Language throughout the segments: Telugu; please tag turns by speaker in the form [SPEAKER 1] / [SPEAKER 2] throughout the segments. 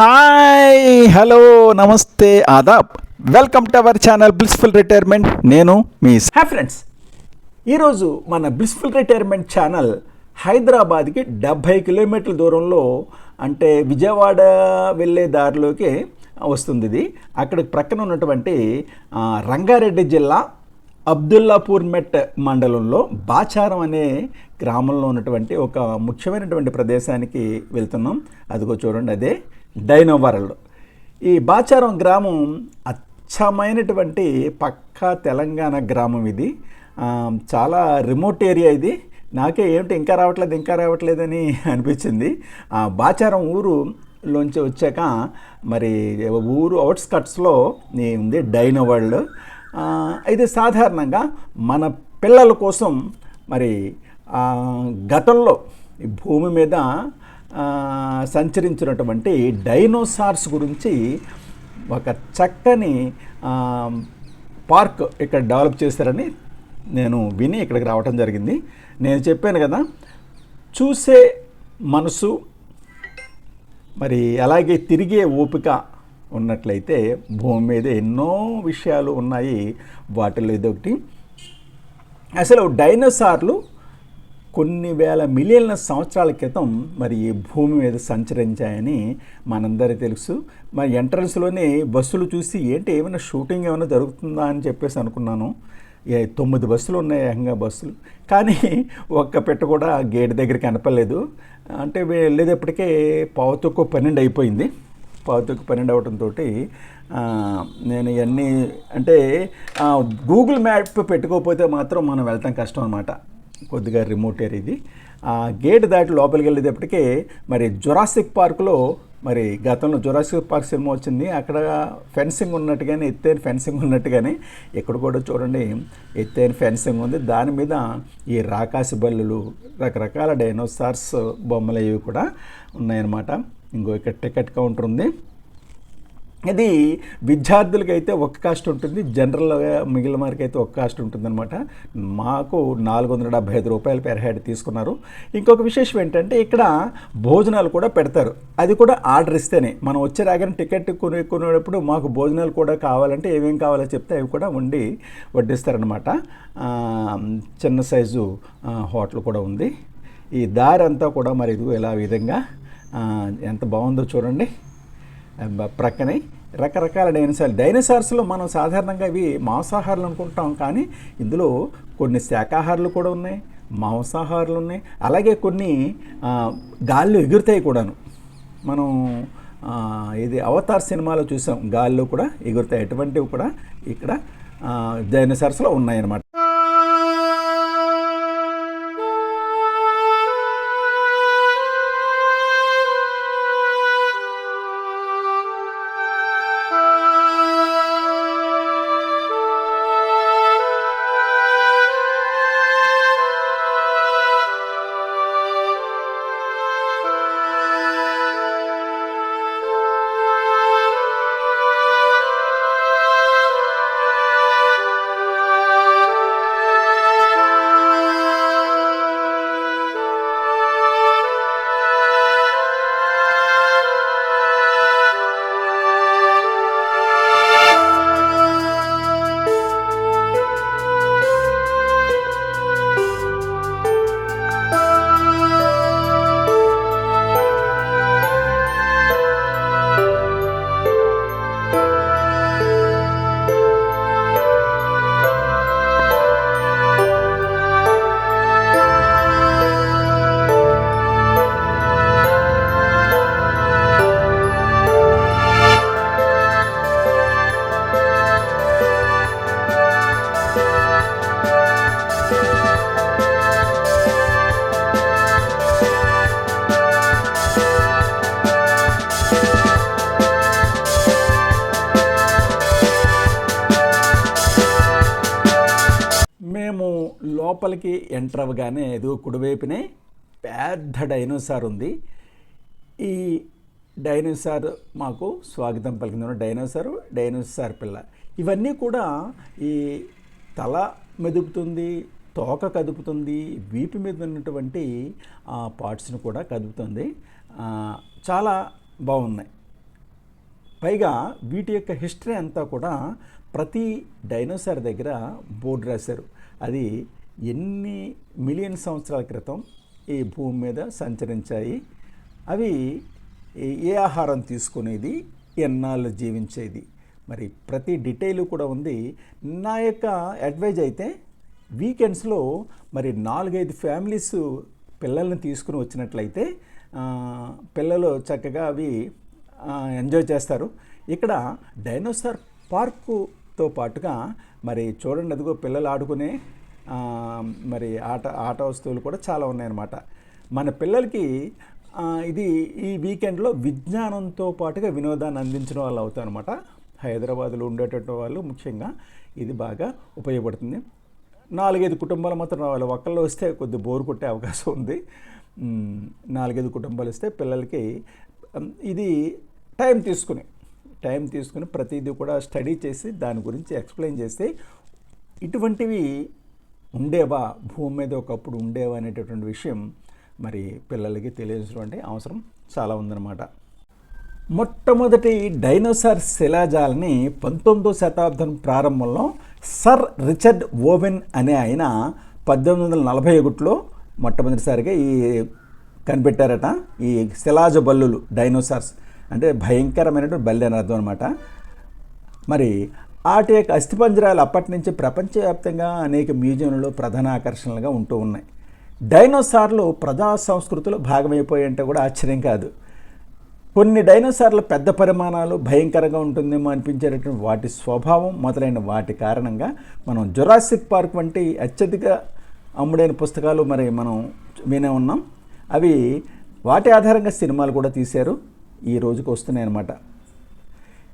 [SPEAKER 1] హాయ్ హలో నమస్తే Aadab. Welcome to our channel blissful retirement. నేను మీ హ్యా ఫ్రెండ్స్. ఈరోజు మన బ్లిస్ఫుల్ రిటైర్మెంట్ ఛానల్ హైదరాబాద్కి డెబ్భై కిలోమీటర్ల దూరంలో అంటే విజయవాడ వెళ్ళే దారిలోకి వస్తుంది ఇది. అక్కడికి ప్రక్కన ఉన్నటువంటి రంగారెడ్డి జిల్లా అబ్దుల్లాపూర్ మెట్ మండలంలో బాచారం అనే గ్రామంలో ఉన్నటువంటి ఒక ముఖ్యమైనటువంటి ప్రదేశానికి వెళ్తున్నాం. అదిగో చూడండి అదే. డైనో వరల్డ్ ఈ బాచారం గ్రామం అచ్చమైనటువంటి పక్కా తెలంగాణ గ్రామం ఇది. చాలా రిమోట్ ఏరియా ఇది. నాకే ఏమిటి ఇంకా రావట్లేదు ఇంకా రావట్లేదని అనిపించింది. ఆ, బాచారం ఊరు లోంచి వచ్చాక మరి ఊరు అవుట్స్కట్స్లో ఉంది డైనో వరల్డ్ ఇది సాధారణంగా మన పిల్లల కోసం మరి గతంలో ఈ భూమి మీద సంచరించినటువంటి డైనోసార్స్ గురించి ఒక చక్కని పార్క్ ఇక్కడ డెవలప్ చేశారని నేను విని ఇక్కడికి రావటం జరిగింది. నేను చెప్పాను కదా చూసే మనసు మరి అలాగే తిరిగే ఓపిక ఉన్నట్లయితే భూమి మీద ఎన్నో విషయాలు ఉన్నాయి. వాటిలో ఇదొకటి. అసలు డైనోసార్లు కొన్ని వేల మిలియన్ల సంవత్సరాల క్రితం మరి ఈ భూమి మీద సంచరించాయని మనందరికీ తెలుసు. మరి ఎంట్రన్స్లోనే బస్సులు చూసి ఏంటి ఏమైనా షూటింగ్ ఏమైనా జరుగుతుందా అని చెప్పేసి అనుకున్నాను. ఏ తొమ్మిది బస్సులు ఉన్నాయి ఏకంగా బస్సులు. కానీ ఒక్క పెట్ట కూడా గేట్ దగ్గర కనపడలేదు. అంటే వెళ్ళేటప్పటికే పావుతొక్కు పన్నెండు అయిపోయింది. పావుతొక్కు పన్నెండు అవడంతో నేను ఇవన్నీ అంటే గూగుల్ మ్యాప్ పెట్టుకోకపోతే మాత్రం మనం వెళ్తాం కష్టం అనమాట కొద్దిగా రిమోట్ ఏరియా ఇది. ఆ గేట్ దాటి లోపలికి వెళ్ళేటప్పటికే మరి జొరాసిక్ పార్క్లో మరి గతంలో జొరాసిక్ పార్క్ సినిమా వచ్చింది. అక్కడ ఫెన్సింగ్ ఉన్నట్టుగానే ఎత్తైన ఫెన్సింగ్ ఉన్నట్టుగానే ఇక్కడ కూడా చూడండి ఎత్తైన ఫెన్సింగ్ ఉంది. దాని మీద ఈ రాకాసి బల్లులు రకరకాల డైనోసార్స్ బొమ్మలు ఇవి కూడా ఉన్నాయన్నమాట. ఇంకో ఇక్కడ టికెట్ కౌంటర్ ఉంది. ఇది విద్యార్థులకి అయితే ఒక కాస్ట్ ఉంటుంది జనరల్గా మిగిలిన వారికి అయితే ఒక కాస్ట్ ఉంటుందన్నమాట. మాకు నాలుగు వందల డెబ్బై ఐదు రూపాయలు పెర్ హెడ్ తీసుకున్నారు. ఇంకొక విశేషం ఏంటంటే ఇక్కడ భోజనాలు కూడా పెడతారు. అది కూడా ఆర్డర్ ఇస్తేనే. మనం వచ్చే రాగానే టికెట్ కొనుక్కునేటప్పుడు మాకు భోజనాలు కూడా కావాలంటే ఏమేం కావాలో చెప్తే అవి కూడా వండి వడ్డిస్తారనమాట చిన్న సైజు హోటల్ కూడా ఉంది. ఈ దారి అంతా కూడా మరి ఇదిగో ఇలా విధంగా ఎంత బాగుందో చూడండి. ప్రక్కనే రకరకాల డైనోసార్లు డైనోసార్స్లో మనం సాధారణంగా ఇవి మాంసాహారాలు అనుకుంటాం కానీ ఇందులో కొన్ని శాకాహారాలు కూడా ఉన్నాయి మాంసాహారాలు ఉన్నాయి. అలాగే కొన్ని గాల్లో ఎగురుతాయి కూడాను. మనం ఇది అవతార్ సినిమాలో చూసాం గాల్లో కూడా ఎగురుతాయి. అటువంటివి కూడా ఇక్కడ డైనోసార్స్లో ఉన్నాయన్నమాట. లోపలికి ఎంటర్ అవ్వగానే ఏదో కుడివైపునే పెద్ద డైనోసార్ ఉంది. ఈ డైనోసార్ మాకు స్వాగతం పలికింది డైనోసార్ డైనోసార్ పిల్ల. ఇవన్నీ కూడా ఈ తల మెదుపుతుంది తోక కదుపుతుంది వీపు మీద ఉన్నటువంటి పార్ట్స్ని కూడా కదుపుతుంది. చాలా బాగున్నాయి. పైగా వీటి యొక్క హిస్టరీ అంతా కూడా ప్రతి డైనోసార్ దగ్గర బోర్డు రాశారు. అది ఎన్ని మిలియన్ సంవత్సరాల క్రితం ఈ భూమి మీద సంచరించాయి? అవి ఏ- ఆహారం తీసుకునేది? ఎన్నాళ్ళు జీవించేది? మరి ప్రతి డీటెయిల్ కూడా ఉంది. నా యొక్క అడ్వైజ్ అయితే వీకెండ్స్లో మరి నాలుగైదు ఫ్యామిలీస్ పిల్లల్ని తీసుకుని వచ్చినట్లయితే పిల్లలు చక్కగా అవి ఎంజాయ్ చేస్తారు. ఇక్కడ డైనోసార్ పార్కుతో పాటుగా మరి చూడండి అదిగో పిల్లలు ఆడుకునే మరి ఆట ఆట వస్తువులు కూడా చాలా ఉన్నాయన్నమాట. మన పిల్లలకి ఇది ఈ వీకెండ్లో విజ్ఞానంతో పాటుగా వినోదాన్ని అందించిన వాళ్ళు అవుతారనమాట హైదరాబాద్లో ఉండేటటువంటి వాళ్ళు ముఖ్యంగా ఇది బాగా ఉపయోగపడుతుంది. నాలుగైదు కుటుంబాలు మాత్రం రావాలి ఒక్కళ్ళు వస్తే కొద్ది బోరు కొట్టే అవకాశం ఉంది. నాలుగైదు కుటుంబాలు వస్తే పిల్లలకి ఇది టైం తీసుకుని టైం తీసుకుని ప్రతిదీ కూడా స్టడీ చేసి దాని గురించి ఎక్స్ప్లెయిన్ చేస్తే ఇటువంటివి ఉండేవా? భూమి మీద ఒకప్పుడు ఉండేవా అనేటటువంటి విషయం మరి పిల్లలకి తెలియజేసినటువంటి అవసరం చాలా ఉందన్నమాట. మొట్టమొదటి డైనోసార్ శిలాజాలని పంతొమ్మిదో శతాబ్దం ప్రారంభంలో సర్ రిచర్డ్ ఓవెన్ అనే ఆయన పద్దెనిమిది వందల నలభై ఒకటిలో మొట్టమొదటిసారిగా ఈ కనిపెట్టారట. ఈ శిలాజ బల్లులు డైనోసార్స్. అంటే భయంకరమైనటువంటి బల్లి అని అర్థం అనమాట మరి వాటి యొక్క అస్థిపంజరాలు అప్పటి నుంచి ప్రపంచవ్యాప్తంగా అనేక మ్యూజియంలలో ప్రధాన ఆకర్షణలుగా ఉంటూ ఉన్నాయి. డైనోసార్లు ప్రజా సంస్కృతిలో భాగమైపోయి అంటే కూడా ఆశ్చర్యం కాదు. కొన్ని డైనోసార్లు పెద్ద పరిమాణాలు భయంకరంగా ఉంటుందేమో అనిపించేటటువంటి వాటి స్వభావం మొదలైన వాటి కారణంగా మనం జొరాసిక్ పార్క్ వంటి అత్యధిక అమ్ముడైన పుస్తకాలు మరి మనం వినే ఉన్నాం. అవి వాటి ఆధారంగా సినిమాలు కూడా తీశారు. ఈ రోజుకు వస్తున్నాయి అన్నమాట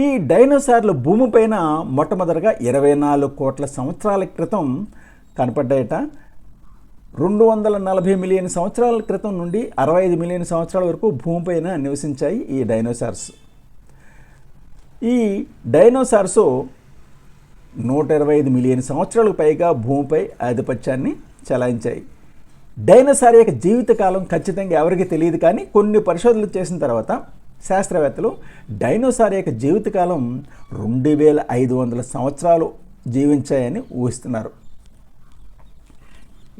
[SPEAKER 1] ఈ డైనోసార్లు భూమిపైన మొట్టమొదటిగా ఇరవై నాలుగు కోట్ల సంవత్సరాల క్రితం కనపడ్డాయట. రెండు వందల నలభై మిలియన్ సంవత్సరాల క్రితం నుండి అరవై ఐదు మిలియన్ సంవత్సరాల వరకు భూమిపైన నివసించాయి ఈ డైనోసార్స్. ఈ డైనోసార్స్ నూట ఇరవై ఐదు మిలియన్ సంవత్సరాలకు పైగా భూమిపై ఆధిపత్యాన్ని చెలాయించాయి. డైనోసార్ యొక్క జీవితకాలం ఖచ్చితంగా ఎవరికి తెలియదు కానీ కొన్ని పరిశోధనలు చేసిన తర్వాత శాస్త్రవేత్తలు డైనోసార్ యొక్క జీవితకాలం రెండు వేల ఐదు వందల సంవత్సరాలు జీవించాయని ఊహిస్తున్నారు.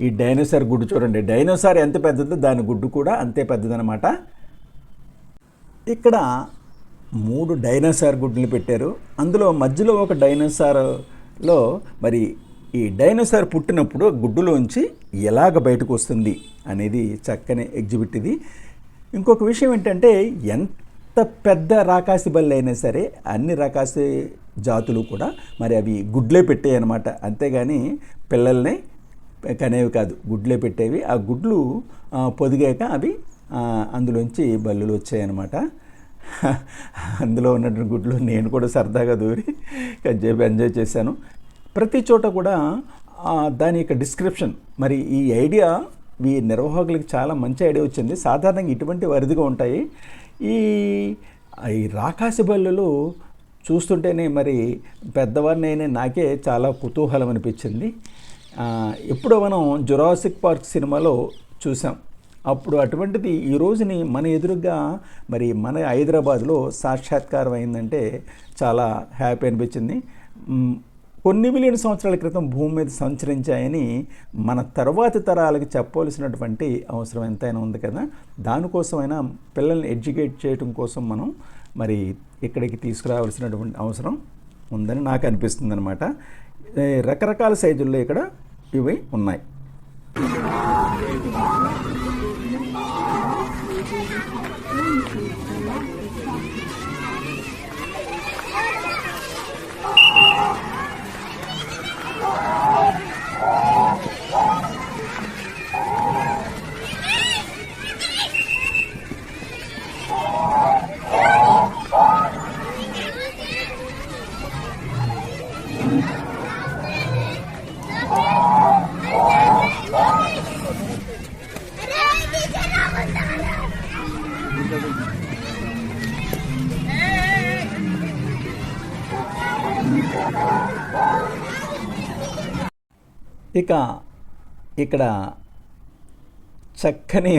[SPEAKER 1] ఈ డైనోసార్ గుడ్డు చూడండి. డైనోసార్ ఎంత పెద్దదో దాని గుడ్డు కూడా అంతే పెద్దదనమాట ఇక్కడ మూడు డైనోసార్ గుడ్లు పెట్టారు. అందులో మధ్యలో ఒక డైనోసార్లో మరి ఈ డైనోసార్ పుట్టినప్పుడు గుడ్డులోంచి ఎలాగ బయటకు వస్తుంది అనేది చక్కని ఎగ్జిబిట్ ఇది. ఇంకొక విషయం ఏంటంటే ఎంత పెద్ద రాకాసి బల్లి అయినా సరే అన్ని రాకాసి జాతులు కూడా మరి అవి గుడ్లే పెట్టాయి అనమాట అంతేగాని పిల్లల్ని కనేవి కాదు గుడ్లే పెట్టేవి. ఆ గుడ్లు పొదిగాక అవి అందులోంచి బల్లులు వచ్చాయన్నమాట అందులో ఉన్నటువంటి గుడ్లు నేను కూడా సరదాగా దూరి చెప్పి ఎంజాయ్ చేశాను. ప్రతి చోట కూడా దాని యొక్క డిస్క్రిప్షన్ మరి ఈ ఐడియా ఈ నిర్వాహకులకి చాలా మంచి ఐడియా వచ్చింది. సాధారణంగా ఇటువంటి వరిదిగా ఉంటాయి. ఈ ఈ రాకాసి బల్లులు చూస్తుంటేనే మరి పెద్దవాడినైనా నాకే చాలా కుతూహలం అనిపించింది. ఎప్పుడో మనం జురాసిక్ పార్క్ సినిమాలో చూసాం. అప్పుడు అటువంటిది ఈ రోజుని మన ఎదురుగా మరి మన హైదరాబాద్లో సాక్షాత్కారం అయిందంటే చాలా హ్యాపీ అనిపించింది. కొన్ని మిలియన్ సంవత్సరాల క్రితం భూమి మీద సంచరించాయని మన తర్వాతి తరాలకి చెప్పవలసినటువంటి అవసరం ఎంతైనా ఉంది కదా. దానికోసమైనా పిల్లల్ని ఎడ్యుకేట్ చేయడం కోసం మనం మరి ఇక్కడికి తీసుకురావాల్సినటువంటి అవసరం ఉందని నాకు అనిపిస్తుంది అనమాట రకరకాల సైజుల్లో ఇక్కడ ఇవి ఉన్నాయి. ఇక ఇక్కడ చక్కని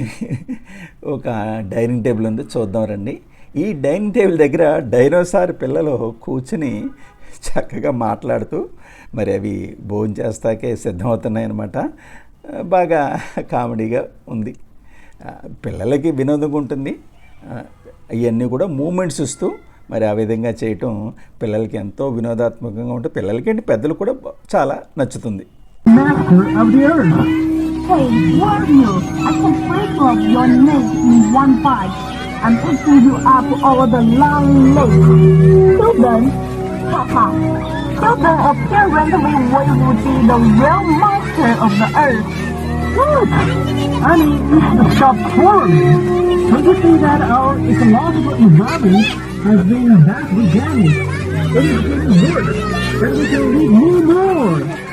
[SPEAKER 1] ఒక డైనింగ్ టేబుల్ ఉంది చూద్దాం రండి. ఈ డైనింగ్ టేబుల్ దగ్గర డైనోసార్ పిల్లలు కూర్చుని చక్కగా మాట్లాడుతూ మరి అవి భోజనం చేస్తాకే సిద్ధమవుతున్నాయి అన్నమాట బాగా కామెడీగా ఉంది. పిల్లలకి వినోదంగా ఉంటుంది. ఇవన్నీ కూడా మూమెంట్స్ ఇస్తూ మరి ఆ విధంగా చేయటం పిల్లలకి ఎంతో వినోదాత్మకంగా ఉంటుంది. పిల్లలకి అంటే పెద్దలు కూడా చాలా నచ్చుతుంది.
[SPEAKER 2] Master of the earth.
[SPEAKER 3] Hey, who are you? I can break off your neck in one bite and eating you up over the long lake. Children, haha. Children apparently we would be the real master of the earth.
[SPEAKER 2] Look! Honey, this is the shop corn. Don't you see that our ecological environment has been vastly damaged? It is getting worse, and we can need more!